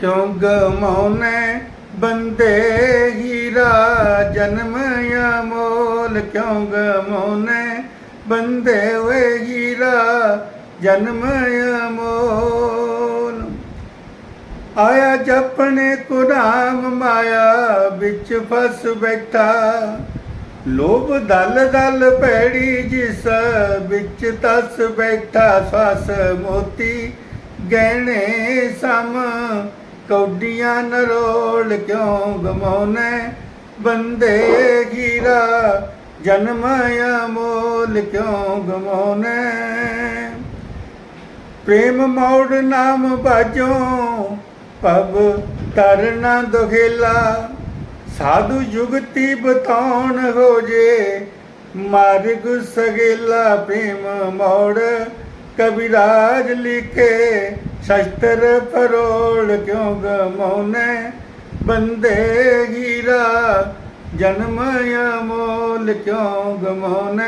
ਕਿਉਂ ਗਮਾਉਨੇ ਬੰਦੇ ਹੀਰਾ ਜਨਮ ਅਮੋਲ ਕਿਉਂ ਗਮਾਉਨੇ ਬੰਦੇ ਵੇ ਹੀਰਾ ਜਨਮ ਅਮੋਲ ਆਇਆ ਜਪਣੇ ਕੁਰਾਮ ਮਾਇਆ ਵਿੱਚ ਫਸ ਬੈਠਾ। ਲੋਭ ਦਲ ਦਲ ਪੈੜੀ ਜਿਸ ਵਿੱਚ ਤਸ ਬੈਠਾ। ਸਸ ਮੋਤੀ ਗਹਿਣੇ ਸਮ ਕੌਡੀਆਂ ਨਰੋਲ ਕਿਉਂ ਗਮਾਉਨੇ? ਬੰਦੇ ਗੀਰਾ ਜਨਮ ਅਮੋਲ ਕਿਉਂ ਗਮਾਉਨੇ? ਪ੍ਰੇਮ ਮੋੜ ਨਾਮ ਬਾਜੋ ਪਬ ਤਰਨਾ ਦੁਖੇਲਾ। ਸਾਧੂ ਜੁਗਤੀ ਬਤਾਉਣ ਹੋ ਜੇ, ਮਾਰਗ ਸਗੇਲਾ ਪ੍ਰੇਮ ਮੋੜ। ਕਬੀਰਾਜ ਲਿਖੇ ਸ਼ਸਤਰ ਪਰੋਲ ਕਿਉਂ ਗਮਾਉਨੇ ਬੰਦੇ ਹੀਰਾ ਜਨਮ ਅਮੋਲ ਕਿਉਂ ਗਮਾਉਨੇ